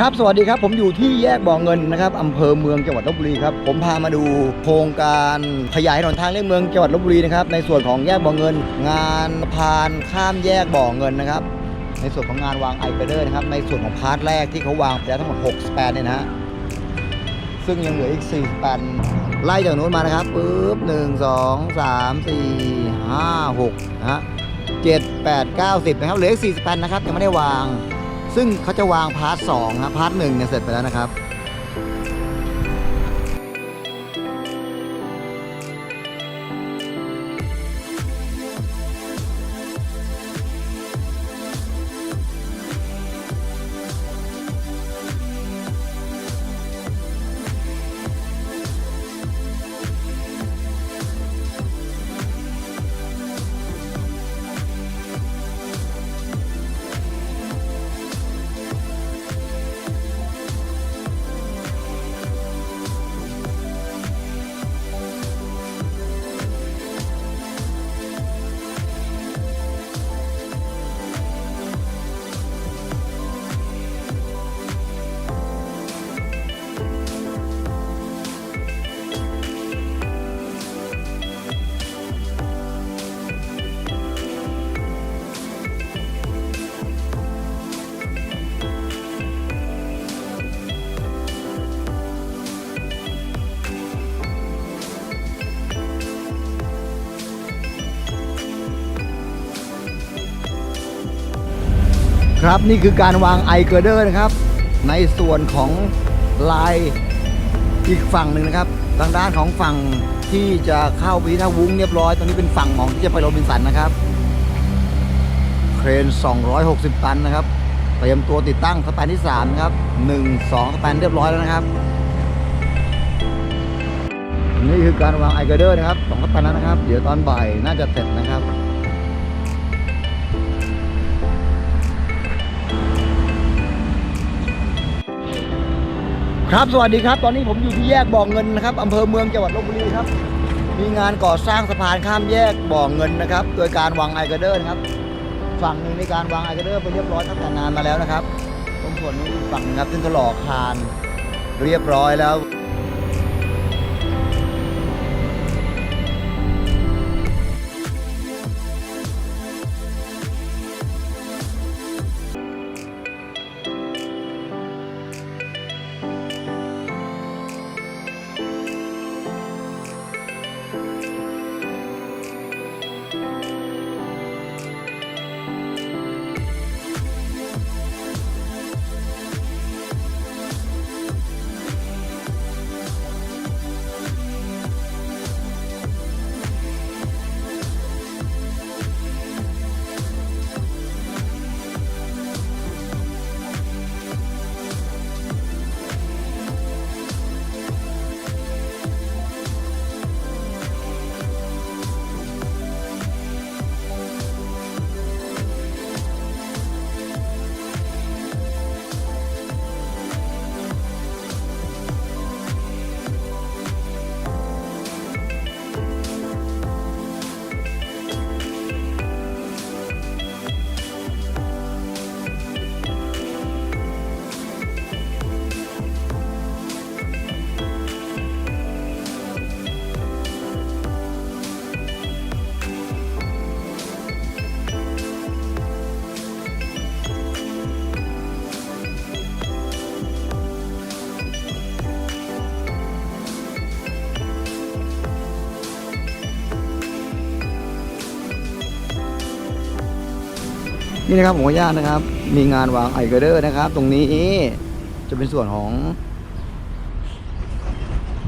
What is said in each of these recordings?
ครับสวัสดีครับผมอยู่ที่แยกบ่อเงินนะครับอำเภอเมืองจังหวัดลบบุรีครับผมพามาดูโครงการขยายถนนทางเลี่ยงเมืองจังหวัดลบบุรีนะครับในส่วนของแยกบ่อเงิน งานพานข้ามแยกบ่อเงินนะครับในส่วนของงานวางไอเบเดอร์นะครับในส่วนของพาร์ทแรกที่เขาวางไปแล้วทั้งหมด6สแปนเนี่ยนะฮะซึ่งยังเหลืออีก4สแปนไล่จากนู้นมานะครับปุ๊บ1 2 3 4 5 6นะฮะ7 8 9 10นะครับเหลืออีก4สแปนนะครับยังไม่ได้วาง ซึ่งเขาจะวางพาร์ทสองครับพาร์ทหนึ่งเนี่ยเสร็จไปแล้วนะครับ ครับนี่คือการวางไอเกอร์เดอร์นะครับ ในส่วนของลายอีกฝั่งหนึ่งนะครับทางด้านของฝั่งที่จะเข้าไปที่ท่าวุ้งเรียบร้อยตรงนี้เป็นฝั่งของที่จะไปโรบินสันนะครับ เครน 260 ตันนะครับเตรียมตัวติดตั้งสแปนที่3นะครับ1 2สแปนเรียบร้อยแล้วนะครับ นี่คือการวางไอเกอร์เดอร์นะครับสองสแปนแล้วนะครับ เดี๋ยวตอนบ่ายน่าจะเสร็จนะครับ ครับสวัสดีครับ ตอนนี้ผมอยู่ที่แยกบ่อเงินนะครับอำเภอเมืองจังหวัดลบบุรีครับ มีงานก่อสร้างสะพานข้ามแยกบ่อเงินนะครับ โดยการวางไอเกระเดอร์นครับ ฝั่งหนึ่งในการวางไอเกระเดอร์ไปเรียบร้อยตั้งแต่นานมาแล้วนะครับตรงส่วนนี้ฝั่งนึงครับซึ่งก็หล่อคานเรียบร้อยแล้ว นี่นะครับผมขออนุญาตนะครับ มีงานวางไอเกอร์เดอร์นะครับ ตรงนี้จะเป็นส่วนของ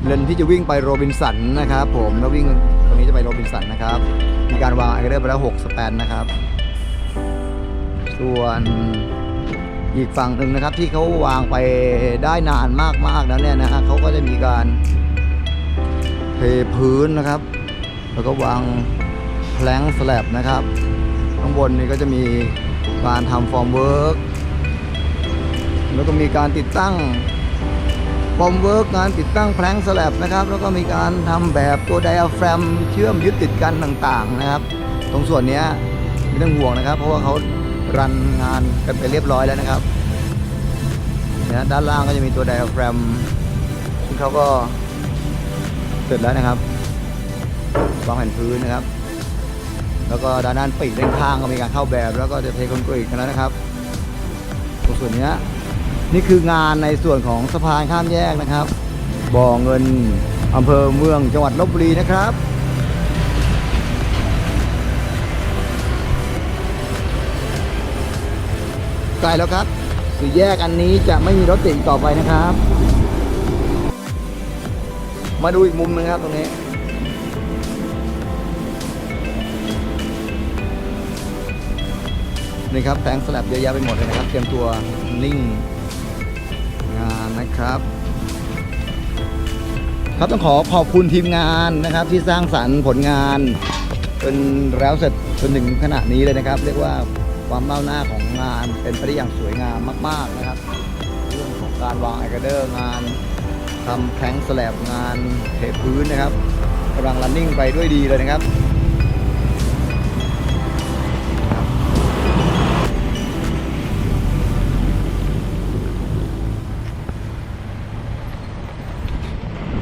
เลนที่จะวิ่งไปโรบินสันนะครับ ผมแล้ววิ่งตรงนี้จะไปโรบินสันนะครับ มีการวางไอเกอร์เดอร์ไปแล้ว6สแปนนะครับ ส่วนอีกฝั่งหนึ่งนะครับ ที่เขาวางไปได้นานมากๆแล้วเนี่ยนะฮะเขาก็จะมีการเทพื้นนะครับ แล้วก็วางแพลงสแลบนะครับ ข้างบนนี่ก็จะมี การทำฟอร์มเวิร์กแล้วก็มีการติดตั้งฟอร์มเวิร์กงานติดตั้งแพลงสแลบนะครับ แล้วก็มีการทำแบบตัวไดอะแฟรมเชื่อมยึดติดกันต่างๆนะครับ ตรงส่วนนี้ไม่ต้องห่วงนะครับ เพราะว่าเขารันงานกันไปเรียบร้อยแล้วนะครับนะด้านล่างก็จะมีตัวไดอะแฟรมซึ่งเขาก็เสร็จแล้วนะครับวางแผ่นพื้นนะครับ แล้วก็ด้านด้านปีกด้านข้างก็มีการเข้าแบบ แล้วก็จะเทคอนกรีตกันแล้วนะครับตรงส่วนนี้นี่คืองานในส่วนของสะพานข้ามแยกนะครับ บ่อเงินอำเภอเมืองจังหวัดลบบุรีนะครับใกล้แล้วครับสี่แยกอันนี้จะไม่มีรถติดต่อไปนะครับ มาดูอีกมุมหนึงครับตรงนี้ นี่ครับแผงสลับเยอะแยะไปหมดเลยนะครับ เตรียมตัวนิ่งงานนะครับ ครับต้องขอขอบคุณทีมงานนะครับ ที่สร้างสรรค์ผลงานจนแล้วเสร็จจนถึงขณะนี้เลยนะครับ เรียกว่าความเบ้าหน้าของงานเป็นไปได้อย่างสวยงามมาก ๆนะครับ เรื่องของการวางไอกระเดอร์งานทำแผงสลับงานเทพื้นนะครับกำลังรันนิ่งไปด้วยดีเลยนะครับ